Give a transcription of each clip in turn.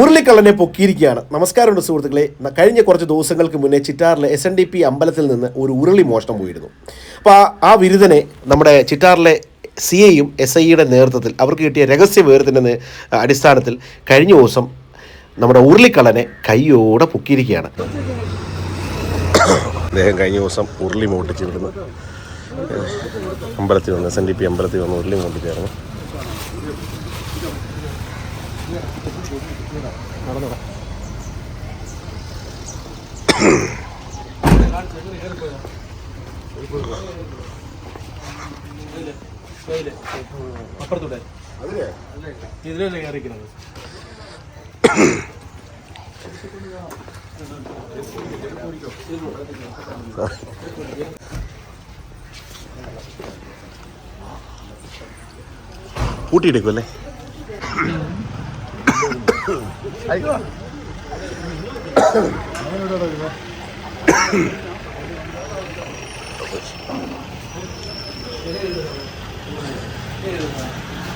ഉരുളിക്കള്ളനെ പൊക്കിയിരിക്കുകയാണ്. നമസ്കാരമുണ്ട് സുഹൃത്തുക്കളെ. കഴിഞ്ഞ കുറച്ച് ദിവസങ്ങൾക്ക് മുന്നേ ചിറ്റാറിലെ എസ് എൻ ഡി പി അമ്പലത്തിൽ നിന്ന് ഒരു ഉരുളി മോഷണം പോയിരുന്നു. അപ്പോൾ ആ വിരുദ്ധനെ നമ്മുടെ ചിറ്റാറിലെ സി ഐയും എസ് ഐയുടെ നേതൃത്വത്തിൽ അവർക്ക് കിട്ടിയ രഹസ്യ വിവരത്തിന്റെ അടിസ്ഥാനത്തിൽ കഴിഞ്ഞ ദിവസം നമ്മുടെ ഉരുളിക്കള്ളനെ കൈയോടെ പൊക്കിയിരിക്കുകയാണ്. അദ്ദേഹം കഴിഞ്ഞ ദിവസം ഉരുളി മോട്ടിച്ച് വിടുന്നു അമ്പലത്തിൽ വന്ന് എസ് എൻ ഡി പി അമ്പലത്തിൽ വന്ന് ഉരുളി മോട്ടിച്ചായിരുന്നു അപ്പുറത്തൂടെ ഇതിലല്ലേ കയറിക്കുന്നത് പൂട്ടിയെടുക്കും അല്ലേ?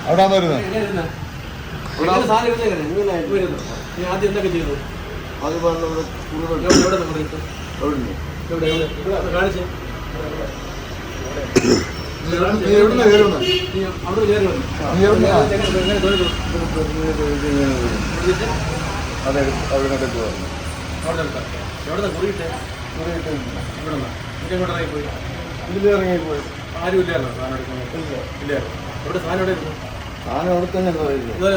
അവിടെ വരുന്നത് ആദ്യം എന്തൊക്കെ ചെയ്തു അത് ഇട്ടു? എവിടുന്ന്? എവിടെ എവിടെ ഇവിടെ കാണിച്ചേ അവിടെ അതെ അവിടെ നിന്നിട്ട് പറഞ്ഞു അവിടെ എവിടെ കുറിയിട്ടെ ഇവിടെ പോയി. ഇതിൽ ഇറങ്ങി പോയി. ആരും ഇല്ലായിരുന്നോ സാധനം എടുക്കുന്നത് ഇല്ല. ഇവിടെ സാധനം എവിടെ ഇരുന്നു? സാധനം അവിടെ തന്നെ ഇതുവരെ ഇവിടെ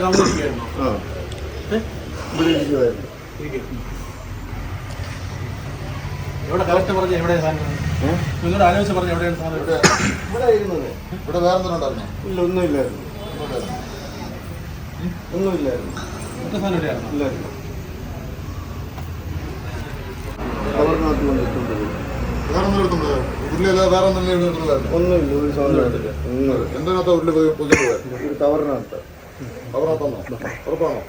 എവിടെ കറക്റ്റ് പറഞ്ഞ എവിടെ സാധനം? ഏ? നിങ്ങളുടെ ആലോചിച്ച് പറഞ്ഞ എവിടെയാണ് സാധനം ഇവിടെ ഇവിടെ ഇരുന്നത്. ഇവിടെ വേറെ എന്തെങ്കിലും ഉണ്ടായിരുന്നോ? ഇല്ല ഒന്നുമില്ലായിരുന്നു. ഒന്നുമില്ലായിരുന്നു. ഒറ്റ സാധനം എവിടെയായിരുന്നു ഇല്ലായിരുന്നു. കൊണ്ടിട്ടുണ്ട് വേറെ ഒന്നും എടുത്തുണ്ടോ ഒന്നുമില്ല ഒരു സാധനം എടുത്തില്ല. എന്തിനകത്താ ഉരുളി ഒരു കവറിനകത്ത്. ഉറപ്പാണോ?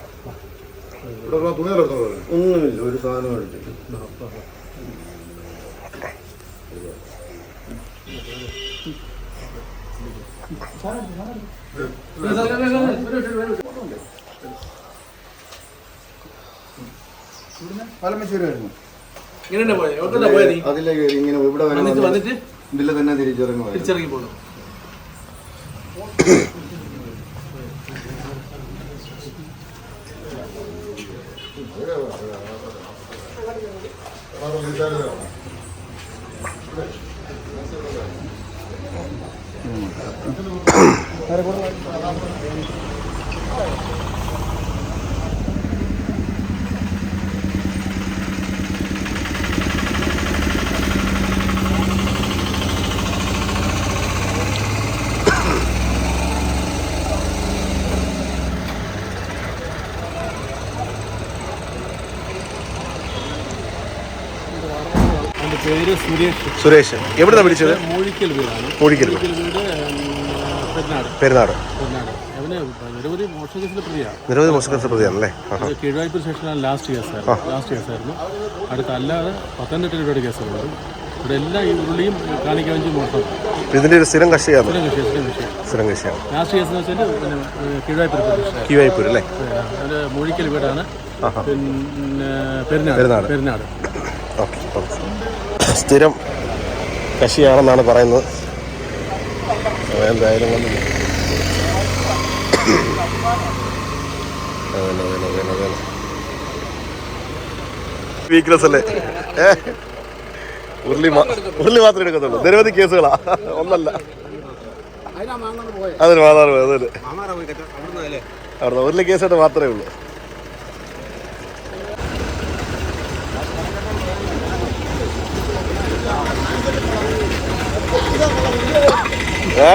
ഇവിടെ ഒന്നുമില്ല ഒരു സാധനം എടുത്തില്ല. പലമശ്ശേരിയായിരുന്നു ഇങ്ങനെ പോയത് എവിടെ പോയത് അതിലെ കയറി ഇങ്ങനെ ഇവിടെ വരെ വന്നിട്ട് വന്ന് വന്നിട്ട് ഇതിലെ തന്നെ തിരിച്ചിറങ്ങുമായിരുന്നു തിരിച്ചിറങ്ങി പോകുന്നു എന്റെ പേര് സുരേഷ്. സുരേഷ്. എവിടുന്നാ പിടിച്ചത് മൂഴിക്കൽ വീടാണ്. മൂഴിക്കൽ വീട്. പെരുന്നാട്. പെരുന്നാട്. പെരുന്നാട്. അവന് നിരവധി മോശം കേസിലെ പ്രതിയാണ്. നിരവധി മോശം പ്രതിയാണല്ലേ? ലാസ്റ്റ് കേസായിരുന്നു ലാസ്റ്റ് കേസായിരുന്നു അടുത്ത അല്ലാതെ പത്തനംതിട്ടയിൽ ഒരുപാട് കേസുകളുണ്ട്. ഇവിടെ എല്ലാ ഈ ഉരുളിയും കാണിക്കവഞ്ചി മോഷണം. ഇതിന്റെ ഒരു സ്ഥിരം കക്ഷിയാണ്? സ്ഥിരം കക്ഷി സ്ഥിരം സ്ഥിരം കക്ഷിയാണ്. ലാസ്റ്റ് കേസ് എന്ന് വെച്ചാൽ കീഴ്വായ്പൂർ കീഴ്വായ്പൂർ അല്ലേ? അത് മൂഴിക്കൽ വീടാണ്. പിന്നെ പെരുന്നാട്. പെരുന്നാട്. ഓക്കെ. സ്ഥിരം കശിയാണെന്നാണ് പറയുന്നത്. എന്തായാലും വീക്ക്നെസ് അല്ലേ? ഉരുളി ഉരുളി മാത്രമേ എടുക്കത്തുള്ളൂ. നിരവധി കേസുകളാ. ഒന്നല്ല. അതിന് മാതാറ് അതെ അവിടുന്ന് അവിടെ ഉരുളി കേസായിട്ട് മാത്രമേ ഉള്ളൂ. 예?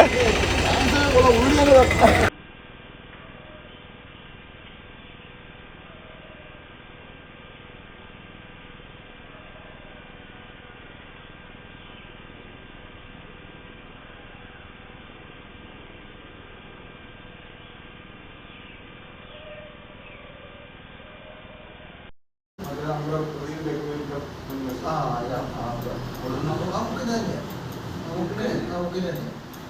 আমরা ঘুরিয়ে দেখবো ആ അത് അവിടെ നമുക്ക് നമുക്കിത് തന്നെ നമുക്കിത് നമുക്കിത് തന്നെ